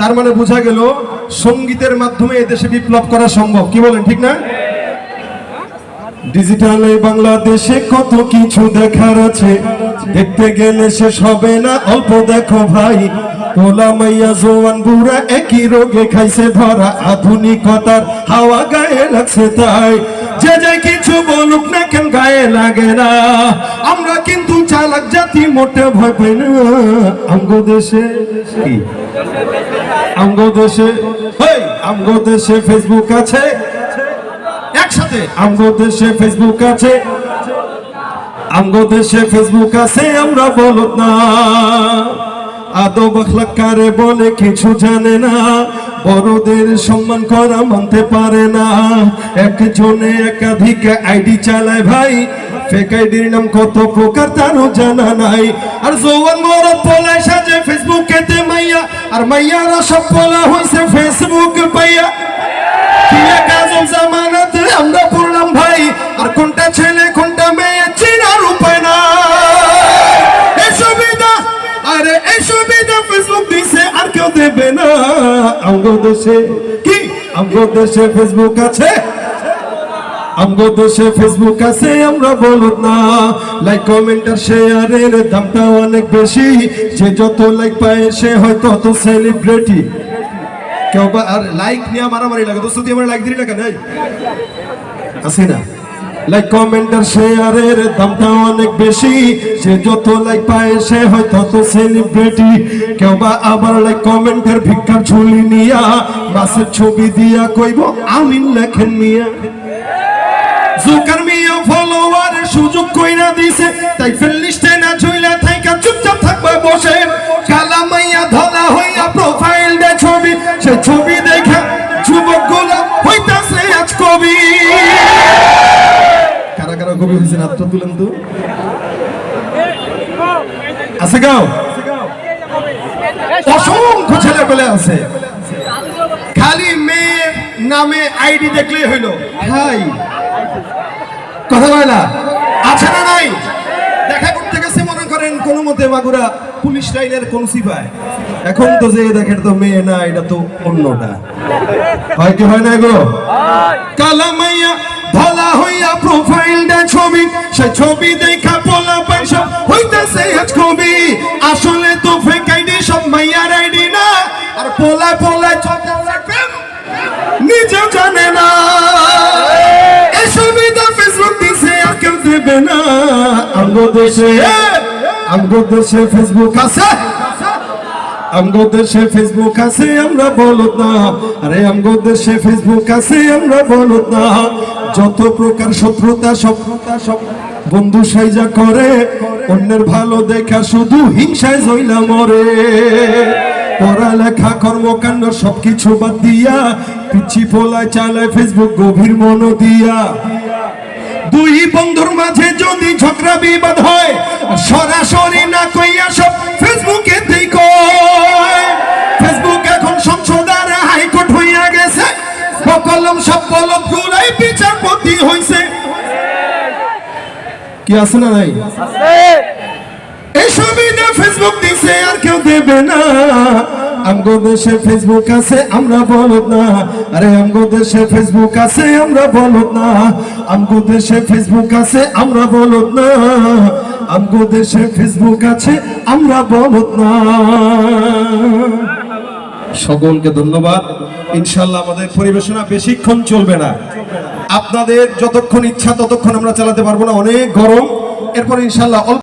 তার মানে বোঝা গেল সঙ্গীতের মাধ্যমে এদেশে বিপ্লব করা সম্ভব। কি বলেন, ঠিক না? ডিজিটালে বাংলাদেশে কত কিছু দেখার আছে। দেখতে গেলে শেষ হবে না, অল্প দেখো ভাই। পোলা মাইয়া, জোয়ান বুড়া একই রোগে খাইছে ধরা আধুনিকতার হাওয়া গায়ে লাগছে তাই। যে যে কিছু বলুক না কেন গায়ে লাগে না। আমরা কিন্তু চালাক জাতি, মোটে ভয় পাই না। অঙ্গ দেশে কি? অঙ্গ দেশে অঙ্গ দেশে ফেসবুক আছে। একসাথে আমগো দেশে ফেসবুক আছে। আমগো দেশে ফেসবুক আছে, আমরা বলত না। আদো বখলাকারে বলে কিছু জানে না। বড়দের সম্মান করা মানতে পারে না। একজনে একাধিক আইডি চালায় ভাই ফেক আইডির নাম কত প্রকার তারও জানা নাই। আর জৌয়ান বড় পোলায় সাজে ফেসবুকেতে মাইয়া, আর মাইয়ারা সব পোলা হইছে ফেসবুক পাইয়া। কি আমরা পড়লাম ভাই, আর কোনটা ছেলে, কোনটা মেয়ে চেনার উপায় না এই সুবিধা, আরে এই সুবিধা ফেসবুক দিছে, আর কেউ দেবে না। আমগো দেশে, কি? আমগো দেশে ফেসবুক আছে? আমগো দেশে ফেসবুক আছে, আমরা বলত না। লাইক কমেন্ট আর শেয়ারের দামটা অনেক বেশি। যে যত লাইক পায়, সে হয়তো তত সেলিব্রিটি কেউ বা আর লাইক নিয়ে মারামারি লাগে। দোস্ত আমার লাইক দিলি না কেন? আছে না? লাইক কমেন্ট আর শেয়ারের দামটা অনেক বেশি। সে যত লাইক পায়, সে হয় তত সেলিব্রিটি কেউ বা আবার লাইক কমেন্টের ভিক্ষার ঝুলি নিয়া, মাসের ছবি দিয়া কইব, আমিন লেখেন মিয়া। জুকার মিয়া ফলোয়ারের সুযোগ কইরা দিছে। তাই ফেল লিস্টে না ঝুইলা থাইকা চুপচাপ থাকবে বসে। কালা মাইয়া ধলা হইয়া প্রোফাইল দে ছবি। সে ছবি দেখা যুবকগুলা হইতাছে আজ কবি। কারা কারা কবি হইছেন হাতটা তুলেন তো। আছে গাও অসংখ্য ছেলে পেলে আছে। খালি মেয়ে নামে আইডি দেখলেই হইল। ভাই কথা বলে না? আছে না নাই? দেখা করতে গেছে, মনে করেন, কোন মতে মাগুরা পুলিশ লাইনের কোন সিপাই। এখন তো যে দেখেন তো মেয়ে না, এটা তো অন্যটা হয় কি হয় না গো কালা মাইয়া ধলা হইয়া প্রোফাইল দে ছবি, সে ছবি দেখা পোলা পয়সা হইতাছে আজ কবি। আসলে তো ফেক আইডি সব মাইয়ার আইডি না। আর পোলা পোলা চলতে প্রেম নিজেও জানে না। দেবে না। আমগো দেশে আমগো দেশে ফেসবুক আছে। আমগো দেশে ফেসবুক আছে, আমরা বলত না। আরে, আমগো দেশে ফেসবুক আছে, আমরা বলত না। যত প্রকার শত্রুতা, সব বন্ধু সাইজা করে, অন্যের ভালো দেখা শুধু হিংসায় জইলা মরে। পড়ালেখা, কর্মকাণ্ড, সবকিছু বাদ দিয়া, পিচ্ছি পোলায় চালায় ফেসবুক গভীর মন দিয়া। দুই বন্ধুর মাঝে যদি ঝগড়া বিবাদ হয় সরাসরি না কইয়া সব ফেসবুকে ফেসবুক এখন সংসদার হাইকোর্ট হইয়া গেছে। কলম সব কলম গুলাই বিচারপতি হইছে। কি আছে না নাই? এই সুবিধা ফেসবুক দিছে আর কেউ দেবে না। আমগো দেশে ফেসবুক আছে, আমরা বলত না। আরে, আমগো দেশে ফেসবুক আছে, আমরা বলত না। আমগো দেশে ফেসবুক আছে, আমরা বলত না। আমগো দেশে ফেসবুক আছে, আমরা বলত না। সকলকে ধন্যবাদ। ইনশাল্লাহ আমাদের পরিবেশনা বেশিক্ষণ চলবে না। আপনাদের যতক্ষণ ইচ্ছা ততক্ষণ আমরা চালাতে পারব না। অনেক গরম। এরপর ইনশাল্লাহ